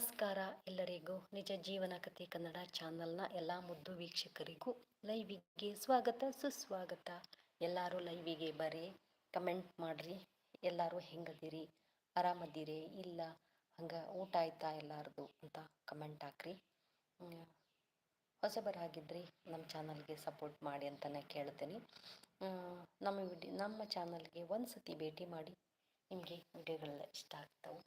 ನಮಸ್ಕಾರ ಎಲ್ಲರಿಗೂ. ನಿಜ ಜೀವನ ಕಥೆ ಕನ್ನಡ ಚಾನಲ್ನ ಎಲ್ಲ ಮುದ್ದು ವೀಕ್ಷಕರಿಗೂ ಲೈವಿಗೆ ಸ್ವಾಗತ, ಸುಸ್ವಾಗತ. ಎಲ್ಲರೂ ಲೈವಿಗೆ ಬರ್ರಿ ಕಮೆಂಟ್ ಮಾಡ್ರಿ. ಎಲ್ಲರೂ ಹೆಂಗದಿರಿ? ಆರಾಮದಿರಿ? ಇಲ್ಲ? ಹಂಗೆ ಊಟ ಆಯ್ತಾ ಎಲ್ಲಾರ್ದು ಅಂತ ಕಮೆಂಟ್ ಹಾಕ್ರಿ. ಹೊಸಬರಾಗಿದ್ರಿ ನಮ್ಮ ಚಾನಲ್ಗೆ ಸಪೋರ್ಟ್ ಮಾಡಿ ಅಂತಲೇ ಕೇಳ್ತೀನಿ. ನಮ್ಮ ವಿಡಿ, ನಮ್ಮ ಚಾನಲ್ಗೆ ಒಂದು ಸತಿ ಭೇಟಿ ಮಾಡಿ ನಿಮಗೆ ವಿಡಿಯೋಗಳೆಲ್ಲ ಇಷ್ಟ ಆಗ್ತವೆ.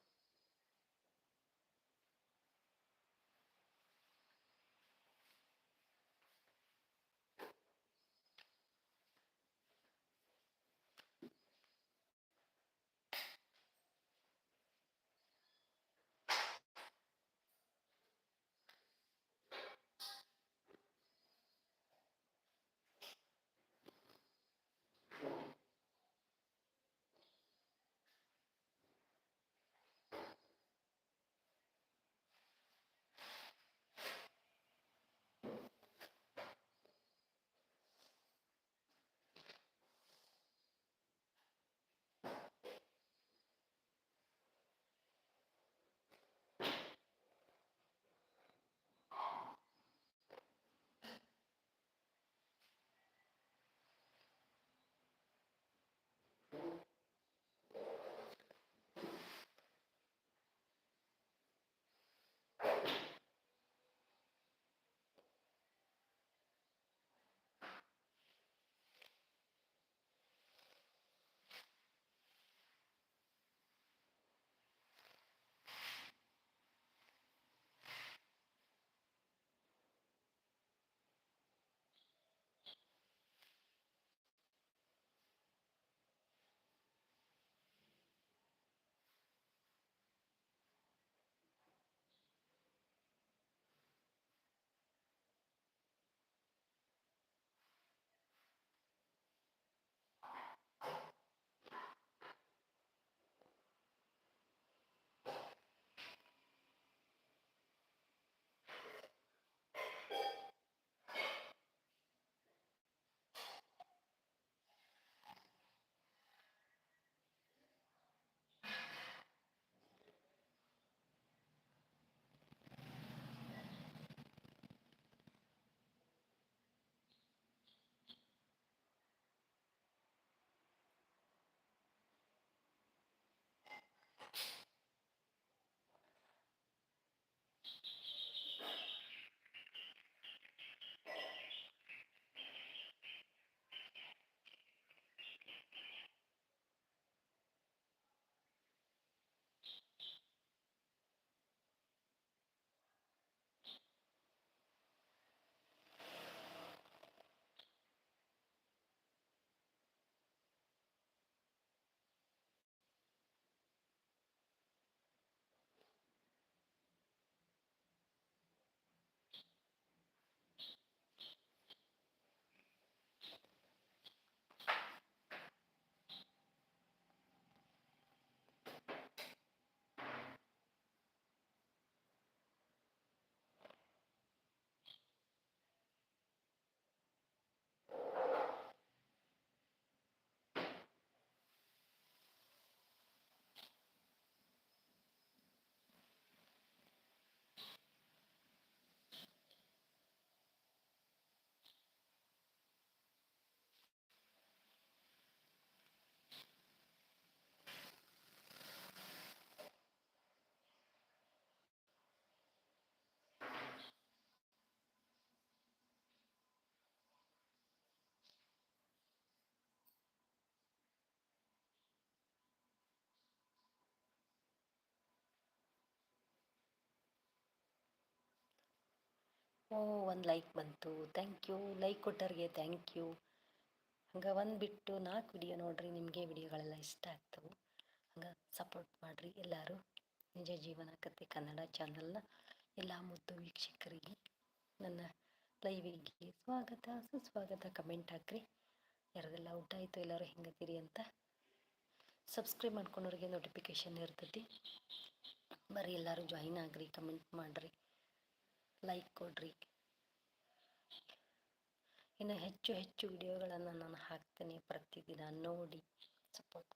ಓ, ಒಂದು ಲೈಕ್ ಬಂತು. ಥ್ಯಾಂಕ್ ಯು ಲೈಕ್ ಕೊಟ್ಟವ್ರಿಗೆ ಥ್ಯಾಂಕ್ ಯು ಹಂಗೆ ಒಂದು ಬಿಟ್ಟು ನಾಲ್ಕು ವಿಡಿಯೋ ನೋಡ್ರಿ, ನಿಮಗೆ ವಿಡಿಯೋಗಳೆಲ್ಲ ಇಷ್ಟ ಆಗ್ತವೆ ಹಂಗೆ ಸಪೋರ್ಟ್ ಮಾಡಿರಿ ಎಲ್ಲರೂ. ನಿಜ ಜೀವನ, ಕತೆ, ಕನ್ನಡ ಚಾನಲ್ನ ಎಲ್ಲ ಮುದ್ದು ವೀಕ್ಷಕರಿಗೆ ನನ್ನ ಲೈವಿಗೆ ಸ್ವಾಗತ. ಸುಸ್ವಾಗತ. ಕಮೆಂಟ್ ಹಾಕ್ರಿ. ಯಾರದೆಲ್ಲ ಊಟ ಆಯಿತು, ಎಲ್ಲರೂ ಹೆಂಗತ್ತೀರಿ ಅಂತ. ಸಬ್ಸ್ಕ್ರೈಬ್ ಮಾಡ್ಕೊಂಡವ್ರಿಗೆ ನೋಟಿಫಿಕೇಷನ್ ಇರ್ತೈತಿ. ಬರೀ ಎಲ್ಲರೂ ಜಾಯಿನ್ ಆಗ್ರಿ ಕಮೆಂಟ್ ಮಾಡಿರಿ. ಲೈಕ್ ಕೊಡ್ರಿ. ಇನ್ನು ಹೆಚ್ಚು ಹೆಚ್ಚು ವಿಡಿಯೋಗಳನ್ನು ನಾನು ಹಾಕ್ತೇನೆ ಪ್ರತಿದಿನ ನೋಡಿ ಸಪೋರ್ಟ್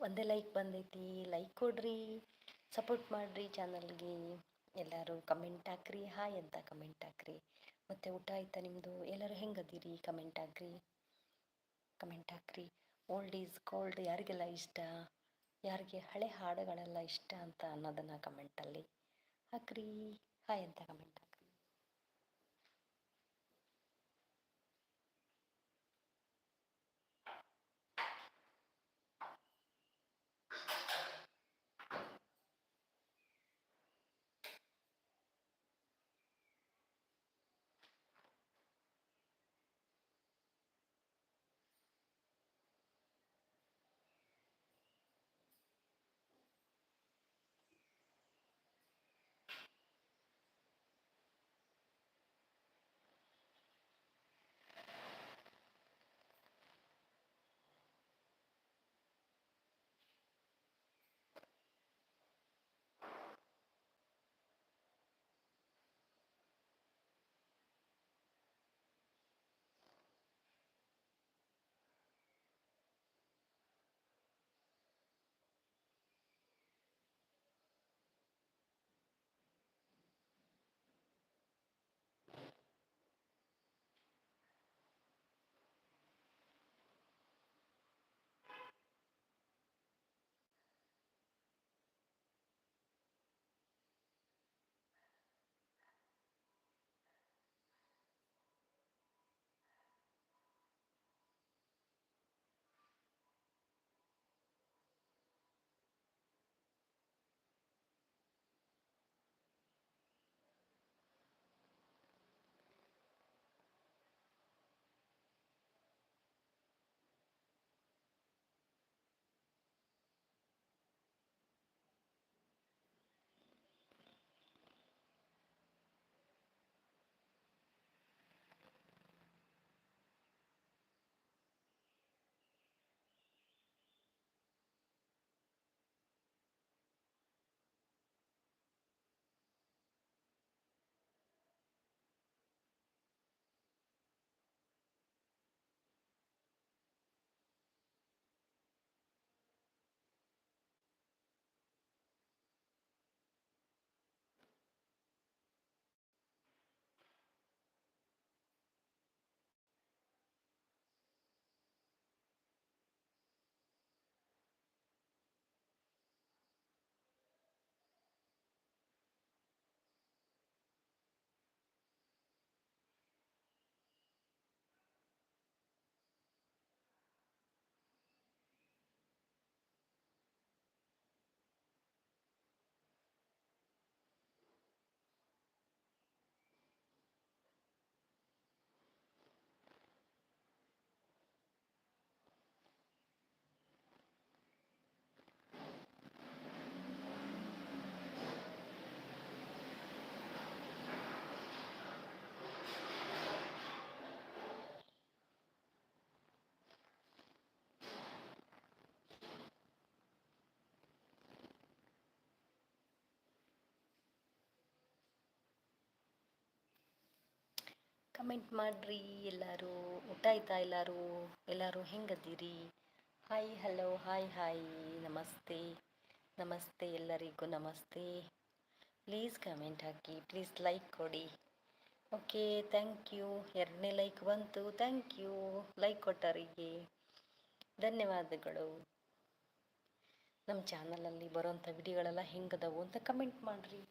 ಒಂದೇ ಲೈಕ್ ಬಂದೈತಿ ಲೈಕ್ ಕೊಡ್ರಿ ಸಪೋರ್ಟ್ ಮಾಡಿರಿ ಚಾನಲ್ಗೆ ಎಲ್ಲರೂ ಕಮೆಂಟ್ ಹಾಕ್ರಿ ಹಾಯ್ ಅಂತ ಕಮೆಂಟ್ ಹಾಕ್ರಿ. ಮತ್ತು ಊಟ ಆಯ್ತಾ ನಿಮ್ಮದು ಎಲ್ಲರೂ ಹೆಂಗದಿರಿ ಕಮೆಂಟ್ ಹಾಕ್ರಿ. ಕಮೆಂಟ್ ಹಾಕ್ರಿ. ಓಲ್ಡ್ ಈಸ್ ಗೋಲ್ಡ್ ಯಾರಿಗೆಲ್ಲ ಇಷ್ಟ? ಯಾರಿಗೆ ಹಳೆ ಹಾಡುಗಳೆಲ್ಲ ಇಷ್ಟ ಅಂತ ಅನ್ನೋದನ್ನು ಕಮೆಂಟಲ್ಲಿ ಹಾಕ್ರಿ. ಹಾಯ್ ಅಂತ ಕಮೆಂಟ್ ಕಮೆಂಟ್ ಮಾಡಿರಿ, ಎಲ್ಲರೂ ಊಟ ಆಯ್ತಾ ಎಲ್ಲರೂ? ಎಲ್ಲರೂ ಹೆಂಗದ್ದೀರಿ ಹಾಯ್ ಹಲೋ ಹಾಯ್ ಹಾಯ್ ನಮಸ್ತೆ. ನಮಸ್ತೆ ಎಲ್ಲರಿಗೂ ನಮಸ್ತೆ. ಪ್ಲೀಸ್ ಕಮೆಂಟ್ ಹಾಕಿ ಪ್ಲೀಸ್ ಲೈಕ್ ಕೊಡಿ. ಓಕೆ ಥ್ಯಾಂಕ್ ಯು ಎರಡನೇ ಲೈಕ್ ಬಂತು ಥ್ಯಾಂಕ್ ಯು ಲೈಕ್ ಕೊಟ್ಟವರಿಗೆ ಧನ್ಯವಾದಗಳು. ನಮ್ಮ ಚಾನಲಲ್ಲಿ ಬರೋಂಥ ವಿಡಿಯೋಗಳೆಲ್ಲ ಹೆಂಗದವು ಅಂತ ಕಮೆಂಟ್ ಮಾಡಿರಿ.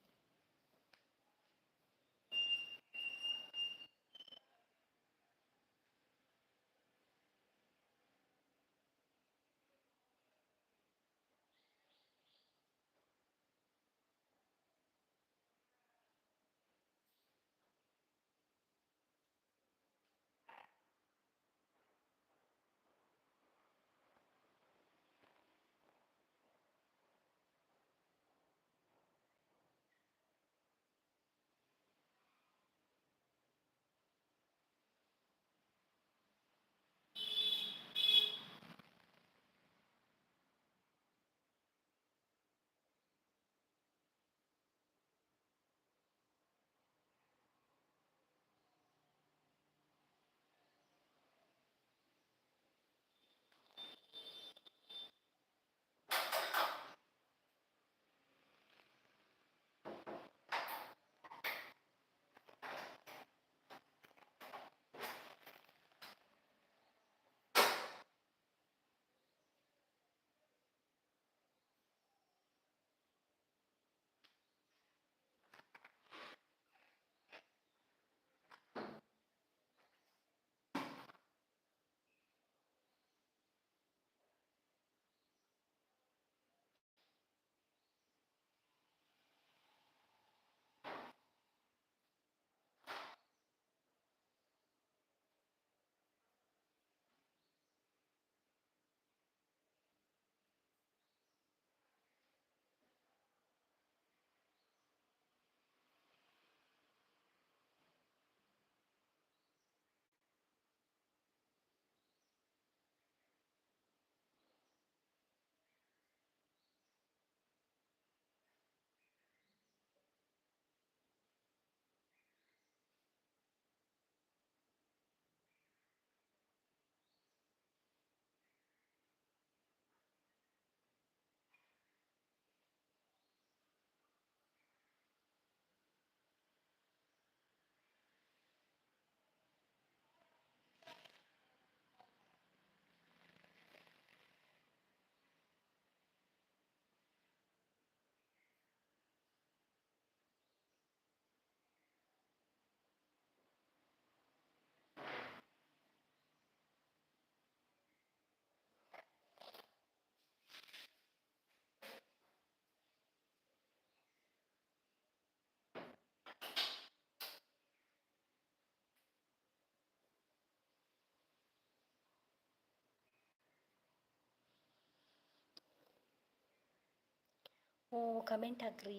ಕಮೆಂಟ್ ಹಾಕ್ರಿ.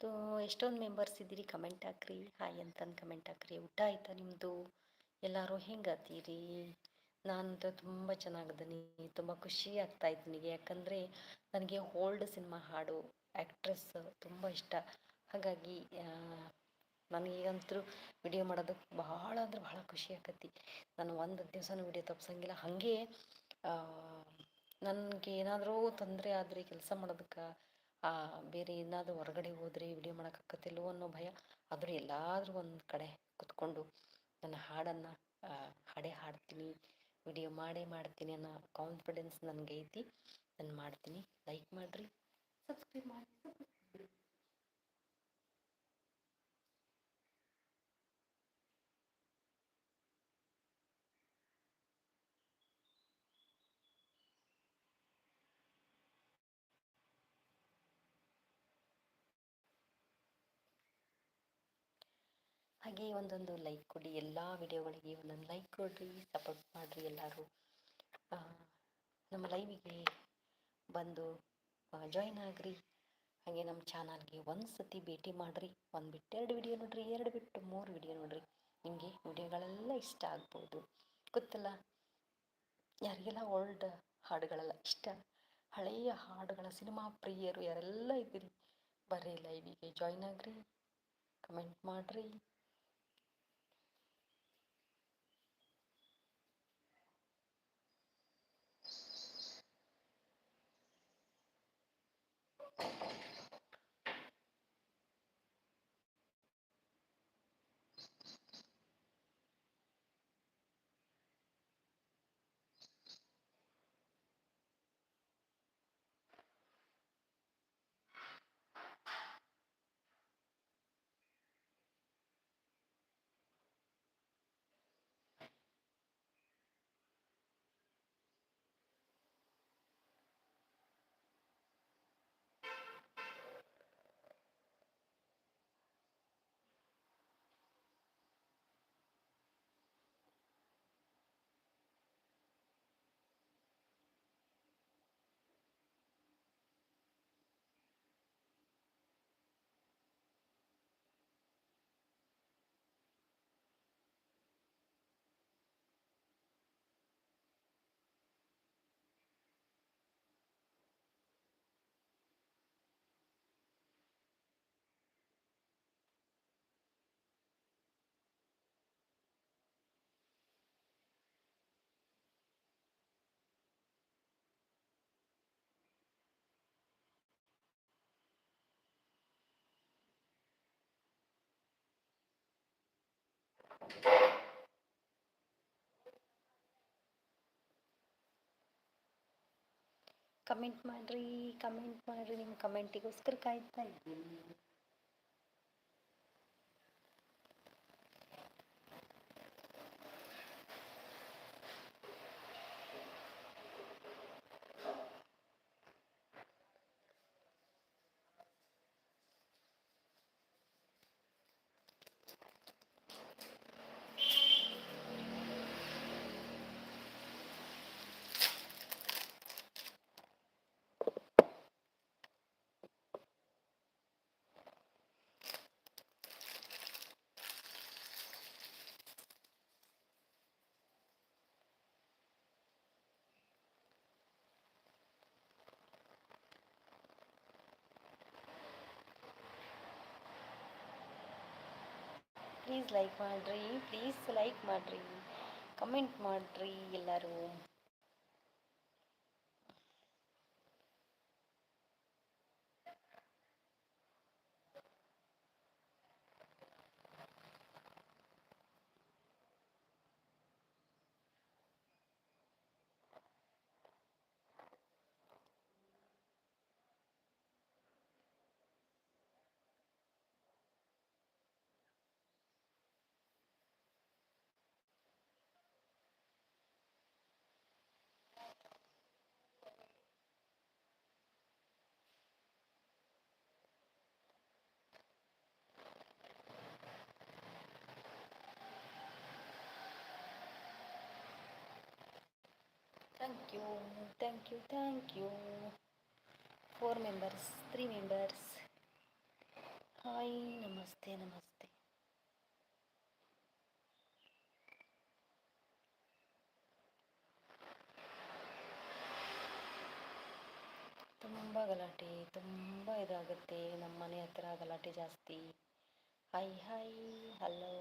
ತೋ, ಎಷ್ಟೊಂದು ಮೆಂಬರ್ಸ್ ಇದ್ದೀರಿ ಕಮೆಂಟ್ ಹಾಕ್ರಿ. ಹಾಯ್ ಅಂತಂದು ಕಮೆಂಟ್ ಹಾಕ್ರಿ. ಊಟ ಆಯ್ತಾ ನಿಮ್ಮದು ಎಲ್ಲರೂ ಹೆಂಗತ್ತೀರಿ ನಾನಂತೂ ತುಂಬ ಚೆನ್ನಾಗಿದ್ದೀನಿ. ತುಂಬ ಖುಷಿ ಆಗ್ತಾಯಿತ್ತು ನನಗೆ. ಯಾಕಂದರೆ ನನಗೆ ಓಲ್ಡ್ ಸಿನಿಮಾ ಹಾಡು ಆ್ಯಕ್ಟ್ರೆಸ್ ತುಂಬ ಇಷ್ಟ. ಹಾಗಾಗಿ ನನಗೀಗಂತೂ ವಿಡಿಯೋ ಮಾಡೋದಕ್ಕೆ ಭಾಳ ಅಂದ್ರೆ ಭಾಳ ಖುಷಿ ಆಕತಿ. ನಾನು ಒಂದು ದಿವಸನೂ ವಿಡಿಯೋ ತಪ್ಸಂಗಿಲ್ಲ. ಹಾಗೆ ನನಗೆ ಏನಾದರೂ ತೊಂದರೆ ಆದರೆ ಕೆಲಸ ಮಾಡೋದಕ್ಕೆ ಬೇರೆ ಏನಾದರೂ ಹೊರಗಡೆ ಹೋದರೆ ವಿಡಿಯೋ ಮಾಡೋಕ್ಕಾಗತ್ತಿಲ್ಲೋ ಅನ್ನೋ ಭಯ, ಆದರೂ ಎಲ್ಲಾದರೂ ಒಂದು ಕಡೆ ಕುತ್ಕೊಂಡು ನನ್ನ ಹಾಡನ್ನು ಹಾಡೇ ಹಾಡ್ತೀನಿ ವಿಡಿಯೋ ಮಾಡೇ ಮಾಡ್ತೀನಿ ಅನ್ನೋ ಕಾನ್ಫಿಡೆನ್ಸ್ ನನಗೈತಿ, ನಾನು ಮಾಡ್ತೀನಿ. ಲೈಕ್ ಮಾಡಿರಿ ಸಬ್ಸ್ಕ್ರೈಬ್ ಮಾಡಿ. ಹಾಗೆ ಒಂದೊಂದು ಲೈಕ್ ಕೊಡಿ, ಎಲ್ಲ ವಿಡಿಯೋಗಳಿಗೆ ಒಂದೊಂದು ಲೈಕ್ ಕೊಡ್ರಿ ಸಪೋರ್ಟ್ ಮಾಡಿರಿ ಎಲ್ಲರೂ. ನಮ್ಮ ಲೈವಿಗೆ ಬಂದು ಜಾಯ್ನ್ ಆಗ್ರಿ. ಹಾಗೆ ನಮ್ಮ ಚಾನಲ್ಗೆ ಒಂದು ಸತಿ ಭೇಟಿ ಮಾಡಿರಿ. ಒಂದು ಬಿಟ್ಟು ಎರಡು ವಿಡಿಯೋ ನೋಡಿರಿ, ಎರಡು ಬಿಟ್ಟು ಮೂರು ವಿಡಿಯೋ ನೋಡಿರಿ. ನಿಮಗೆ ವಿಡಿಯೋಗಳೆಲ್ಲ ಇಷ್ಟ ಆಗ್ಬೋದು. ಗೊತ್ತಲ್ಲ? ಯಾರಿಗೆಲ್ಲ ಓಲ್ಡ್ ಹಾಡುಗಳೆಲ್ಲ ಇಷ್ಟ? ಹಳೆಯ ಹಾಡುಗಳ ಸಿನಿಮಾ ಪ್ರಿಯರು ಯಾರೆಲ್ಲ ಇದ್ದೀರಿ? ಬರ್ರಿ ಲೈವಿಗೆ ಜಾಯ್ನ್ ಆಗ್ರಿ. ಕಮೆಂಟ್ ಮಾಡಿರಿ. ಕಮೆಂಟ್ ಮಾಡಿರಿ ಕಮೆಂಟ್ ಮಾಡಿರಿ ನಿಮ್ಮ ಕಮೆಂಟಿಗೋಸ್ಕರ ಕಾಯ್ತಾ ಇದ್ದೀನಿ. ಪ್ಲೀಸ್ ಲೈಕ್ ಮಾಡಿರಿ ಪ್ಲೀಸ್ ಲೈಕ್ ಮಾಡಿರಿ ಕಮೆಂಟ್ ಮಾಡಿರಿ ಎಲ್ಲರೂ. Thank you thank you thank you four members three members hi ನಮಸ್ತೆ ನಮಸ್ತೆ ತುಂಬ ಗಲಾಟೆ, ತುಂಬ ಇದಾಗುತ್ತೆ. ನಮ್ಮ ಮನೆ ಹತ್ರ ಗಲಾಟೆ ಜಾಸ್ತಿ. Hi hi hello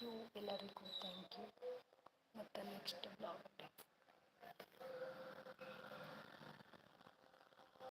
thank you ಎಲ್ಲರಿಗೂ ಥ್ಯಾಂಕ್ ಯು ಮತ್ತು ನೆಕ್ಸ್ಟ್ ಬ್ಲಾಗ್